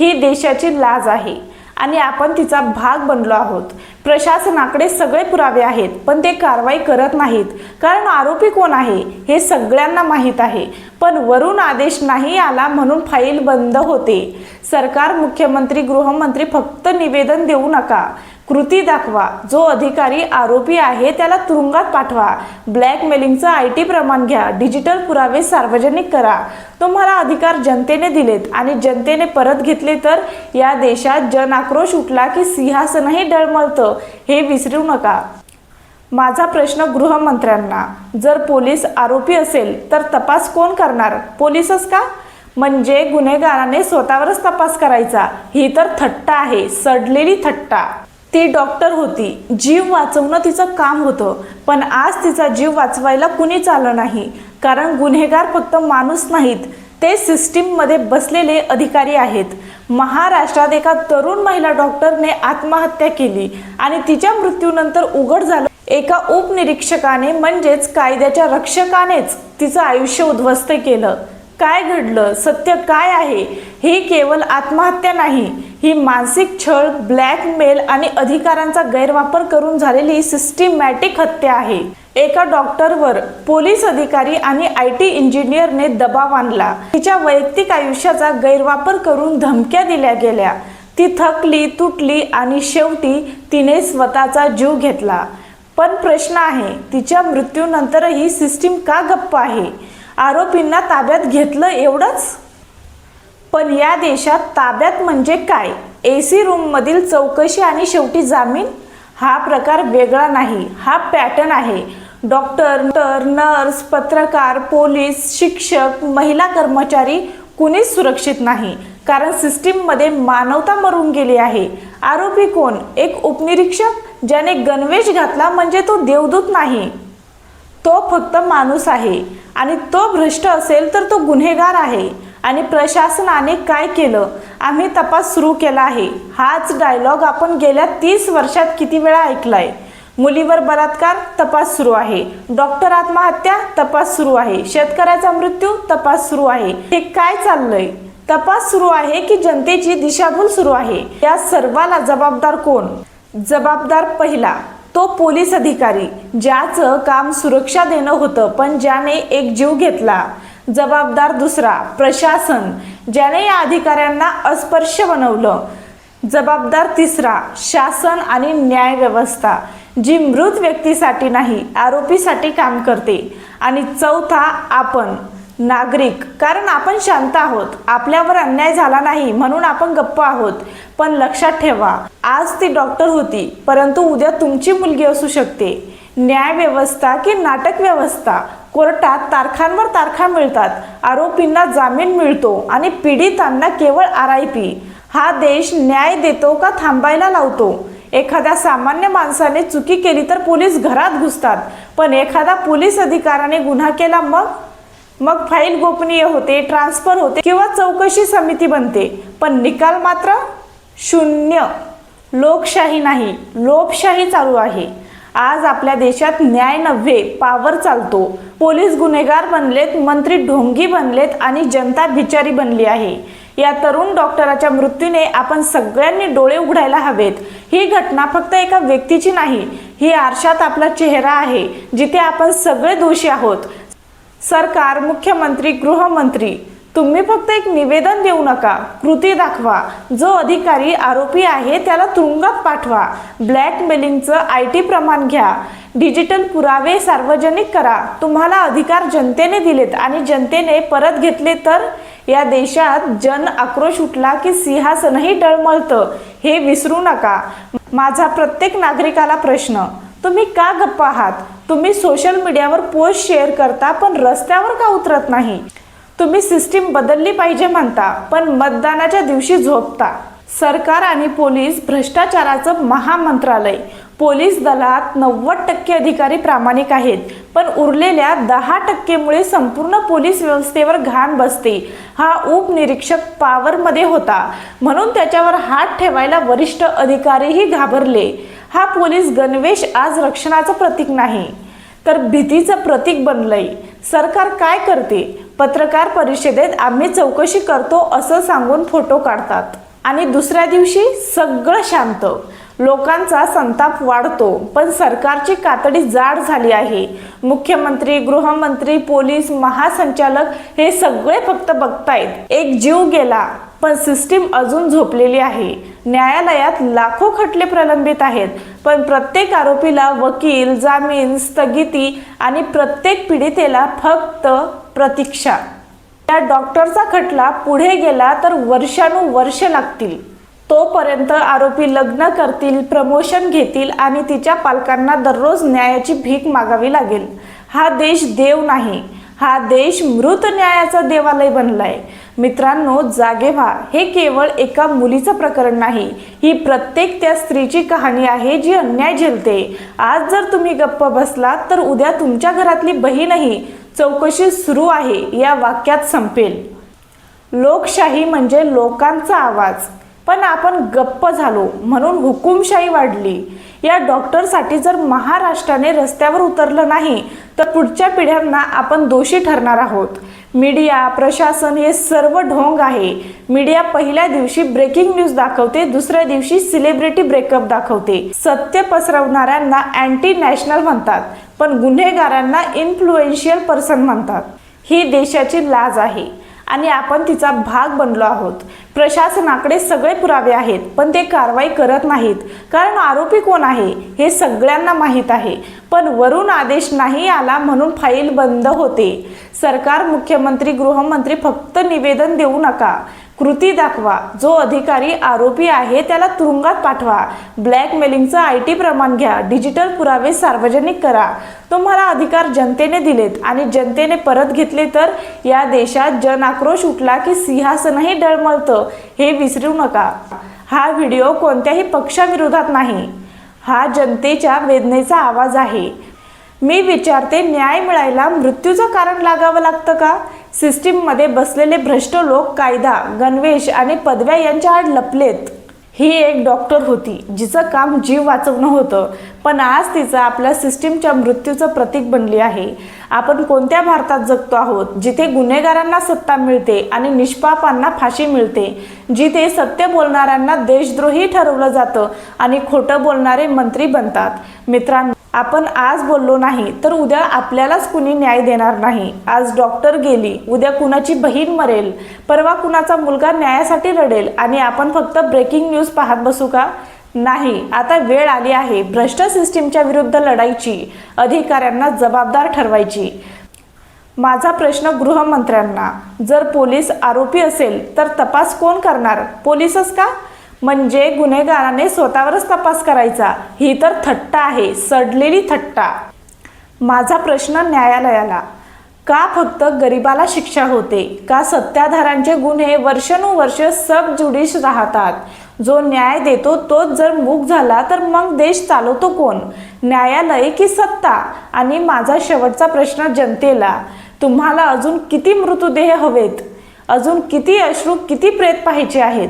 ही देशाची लाज आहे. आणि आपण तिचा भाग बनलो आहोत. प्रशासनाकडे सगळे पुरावे आहेत पण ते कारवाई करत नाहीत. कारण आरोपी कोण आहे हे सगळ्यांना माहीत आहे. पण वरून आदेश नाही आला म्हणून फाईल बंद होते. सरकार मुख्यमंत्री गृहमंत्री फक्त निवेदन देऊ नका. कृती दाखवा. जो अधिकारी आरोपी आहे त्याला तुरुंगात पाठवा. ब्लॅकमेलिंगचं आय टी प्रमाण घ्या. डिजिटल पुरावे सार्वजनिक करा. तुम्हाला अधिकार जनतेने दिलेत आणि जनतेने परत घेतले तर या देशात जन आक्रोश उठला की सिंहासनही डळमळतं. हे विसरू नका. माझा प्रश्न गृहमंत्र्यांना. जर पोलीस आरोपी असेल तर तपास कोण करणार? पोलीसच का? म्हणजे गुन्हेगाराने स्वतःवरच तपास करायचा. ही तर थट्टा आहे. सडलेली थट्टा. ती डॉक्टर होती. जीव वाचवणं तिचं काम होतं. पण आज तिचा जीव वाचवायला कुणीच आलं नाही. कारण गुन्हेगार फक्त माणूस नाहीत. ते सिस्टीममध्ये बसलेले अधिकारी आहेत. महाराष्ट्रात एका तरुण महिला डॉक्टरने आत्महत्या केली आणि तिच्या मृत्यूनंतर उघड झालं. एका उपनिरीक्षकाने म्हणजेच कायद्याच्या रक्षकानेच तिचं आयुष्य उद्ध्वस्त केलं. काय घडलं? सत्य काय आहे? ही केवळ आत्महत्या नाही. ही मानसिक छळ ब्लॅकमेल आणि अधिकारांचा गैरवापर करून झालेली सिस्टीमॅटिक हत्या आहे. एका डॉक्टरवर पोलीस अधिकारी आणि आय टी इंजिनियरने दबाव आणला. तिच्या वैयक्तिक आयुष्याचा गैरवापर करून धमक्या दिल्या गेल्या. ती थकली तुटली आणि शेवटी तिने स्वतःचा जीव घेतला. पण प्रश्न आहे तिच्या मृत्यूनंतरही सिस्टीम का गप्प आहे? आरोपींना ताब्यात घेतलं एवढंच? पण या देशात ताब्यात म्हणजे काय? ए सी रूममधील चौकशी आणि शेवटी जामीन? हा प्रकार वेगळा नाही. हा पॅटर्न आहे. डॉक्टर डॉक्टर, नर्स पत्रकार पोलीस शिक्षक महिला कर्मचारी कुणीच सुरक्षित नाही. कारण सिस्टीममध्ये मानवता मरून गेली आहे. आरोपी कोण? एक उपनिरीक्षक ज्याने गणवेश घातला म्हणजे तो देवदूत नाही. तो फक्त माणूस आहे. आणि तो भ्रष्ट असेल तर तो गुन्हेगार आहे. आणि प्रशासनाने काय केलं? आम्ही तपास सुरू केला आहे. हाच डायलॉग आपण गेल्या तीस वर्षात किती वेळा ऐकलाय? मुलीवर बलात्कार तपास सुरू आहे. डॉक्टर आत्महत्या तपास सुरू आहे. शेतकऱ्याचा मृत्यू तपास सुरू आहे. हे काय चाललंय? तपास सुरू आहे की जनतेची दिशाभूल सुरू आहे? या सर्वाला जबाबदार कोण? जबाबदार पहिला तो पोलीस अधिकारी ज्याचं काम सुरक्षा देणं होतं पण ज्याने एक जीव घेतला. जबाबदार दुसरा प्रशासन ज्याने या अधिकाऱ्यांना अस्पर्श बनवलं. जबाबदार तिसरा शासन आणि न्याय व्यवस्था जी मृत व्यक्तीसाठी नाही आरोपीसाठी काम करते. आणि चौथा आपण. नागरिक. कारण आपण शांत आहोत. आपल्यावर अन्याय झाला नाही म्हणून आपण गप्प आहोत. पण लक्षात ठेवा आज ती डॉक्टर होती परंतु उद्या तुमची मुलगी असू शकते. न्याय व्यवस्था की नाटक व्यवस्था? कोर्टात तारखांवर तारखा मिळतात. आरोपींना जामीन मिळतो आणि पीडितांना केवळ आर आय पी. हा देश न्याय देतो का थांबायला लावतो? एखाद्या सामान्य माणसाने चुकी केली तर पोलीस घरात घुसतात. पण एखादा पोलीस अधिकाऱ्याने गुन्हा केला मग? मग फाईल गोपनीय होते ट्रान्सफर होते किंवा चौकशी समिती बनते. पण निकाल मात्र शून्य. लोकशाही नाही. लोकशाही चालू आहे. आज आपल्या देशात न्याय नव्हे पावर चालतो. पोलीस गुन्हेगार बनलेत मंत्री ढोंगी बनलेत आणि जनता भिचारी बनली आहे. या तरुण डॉक्टराच्या मृत्यूने आपण सगळ्यांनी डोळे उघडायला हवेत. ही घटना फक्त एका व्यक्तीची नाही ही आरशात आपला चेहरा आहे जिथे आपण सगळे दोषी आहोत. सरकार मुख्यमंत्री गृहमंत्री तुम्ही फक्त एक निवेदन देऊ नका. कृती दाखवा. जो अधिकारी आरोपी आहे त्याला तुरुंगात पाठवा. ब्लॅकमेलिंगचं आय टी प्रमाण घ्या. डिजिटल पुरावे सार्वजनिक करा. तुम्हाला अधिकार जनतेने दिलेत आणि जनतेने परत घेतले तर या देशात जन आक्रोश उठला की सिंहासनही डळमळतं. हे विसरू नका. माझा प्रत्येक नागरिकाला प्रश्न तुम्ही का गप्प आहात? तुम्ही सोशल मीडियावर पोस्ट शेअर करता पण रस्त्यावर का उतरत नाही? तुम्ही सिस्टीम बदलली पाहिजे म्हणता पण मतदानाच्या दिवशी झोपता. सरकार आणि पोलीस भ्रष्टाचाराचं महामंत्रालय. पोलीस दलात नव्वद टक्के अधिकारी प्रामाणिक आहेत पण उरलेल्या दहा टक्केमुळे संपूर्ण पोलीस व्यवस्थेवर घाण बसते. हा उपनिरीक्षक पॉवरमध्ये होता. म्हणून त्याच्यावर हात ठेवायला वरिष्ठ अधिकारीही घाबरले. हा पोलीस गणवेश आज रक्षणाचं प्रतीक नाही. तर भीतीचं प्रतीक बनलंय. सरकार काय करते? पत्रकार परिषदेत आम्ही चौकशी करतो असं सांगून फोटो काढतात. आणि दुसऱ्या दिवशी सगळं शांत. लोकांचा संताप वाढतो पण सरकारची कातडी जाड झाली आहे. मुख्यमंत्री गृहमंत्री पोलीस महासंचालक हे सगळे फक्त बघतायत. एक जीव गेला. पण सिस्टीम अजून झोपलेली आहे. न्यायालयात लाखो खटले प्रलंबित आहेत पण प्रत्येक आरोपीला वकील जामीन स्थगिती आणि प्रत्येक पीडितेला फक्त प्रतीक्षा. त्या डॉक्टरचा खटला पुढे गेला तर वर्षानुवर्ष लागतील. तोपर्यंत आरोपी लग्न करतील प्रमोशन घेतील आणि तिच्या पालकांना दररोज न्यायाची भीक मागावी लागेल. हा देश देव नाही. हा देश मृत न्यायाचा देवालय बनलाय. मित्रांनो जागे व्हा. हे केवळ एका मुलीचं प्रकरण नाही ही प्रत्येक त्या स्त्रीची कहाणी आहे जी अन्याय झेलते. आज जर तुम्ही गप्प बसलात तर उद्या तुमच्या घरातली बहीणही चौकशी सुरू आहे या वाक्यात संपेल. लोकशाही म्हणजे लोकांचा आवाज. पण आपण गप्प झालो म्हणून हुकुमशाही वाढली. या डॉक्टरसाठी जर महाराष्ट्राने रस्त्यावर उतरलं नाही तर पुढच्या पिढ्यांना आपण दोषी ठरणार आहोत. मीडिया प्रशासन हे सर्व ढोंग आहे. मीडिया पहिल्या दिवशी ब्रेकिंग न्यूज दाखवते दुसऱ्या दिवशी सेलिब्रिटी ब्रेकअप दाखवते. सत्य पसरवणाऱ्यांना अँटी नॅशनल म्हणतात पण गुन्हेगारांना इन्फ्लुएन्शियल पर्सन म्हणतात. ही देशाची लाज आहे आणि आपण तिचा भाग बनलो आहोत. प्रशासनाकडे सगळे पुरावे आहेत पण ते कारवाई करत नाहीत. कारण आरोपी कोण आहे हे सगळ्यांना माहीत आहे. पण वरून आदेश नाही आला म्हणून फाईल बंद होते. सरकार मुख्यमंत्री गृहमंत्री फक्त निवेदन देऊ नका. कृती दाखवा. जो अधिकारी आरोपी आहे त्याला तुरुंगात पाठवा. ब्लॅकमेलिंगचं आय टी प्रमाण घ्या. डिजिटल पुरावे सार्वजनिक करा. तुम्हाला अधिकार जनतेने दिलेत आणि जनतेने परत घेतले तर या देशात जन आक्रोश उठला की सिंहासनही डळमळतं. हे विसरू नका. हा व्हिडिओ कोणत्याही पक्षाविरोधात नाही. हा जनतेच्या वेदनेचा आवाज आहे. मी विचारते न्याय मिळायला मृत्यूचं कारण लागावं लागतं का? सिस्टीममध्ये बसलेले भ्रष्ट लोक कायदा गणवेश आणि पदव्या यांच्या आड लपलेत. ही एक डॉक्टर होती जिचं काम जीव वाचवणं होतं. पण आज तिचं आपल्या सिस्टीमच्या मृत्यूचं प्रतीक बनली आहे. आपण कोणत्या भारतात जगतो आहोत जिथे गुन्हेगारांना सत्ता मिळते आणि निष्पापांना फाशी मिळते जिथे सत्य बोलणाऱ्यांना देशद्रोही ठरवलं जातं आणि खोटं बोलणारे मंत्री बनतात. मित्रांनो आपण आज बोललो नाही तर उद्या आपल्यालाच कुणी न्याय देणार नाही. आज डॉक्टर गेली उद्या कुणाची बहीण मरेल परवा कुणाचा मुलगा न्यायासाठी रडेल आणि आपण फक्त ब्रेकिंग न्यूज पाहत बसू का? नाही आता वेळ आली आहे भ्रष्ट सिस्टीमच्या विरुद्ध लढायची अधिकाऱ्यांना जबाबदार ठरवायची. माझा प्रश्न गृहमंत्र्यांना जर पोलीस आरोपी असेल तर तपास कोण करणार? पोलीसच का? म्हणजे गुन्हेगाराने स्वतःवरच तपास करायचा. ही तर थट्टा आहे सडलेली थट्टा. माझा प्रश्न न्यायालयाला का फक्त गरिबाला शिक्षा होते? का सत्ताधारांचे गुन्हे वर्षानुवर्ष सब जुडिश राहतात? जो न्याय देतो तोच जर मूक झाला तर मग देश चालवतो कोण? न्यायालय की सत्ता? आणि माझा शेवटचा प्रश्न जनतेला तुम्हाला अजून किती मृतदेह हवेत? अजून किती अश्रू किती प्रेत पाहायचे आहेत?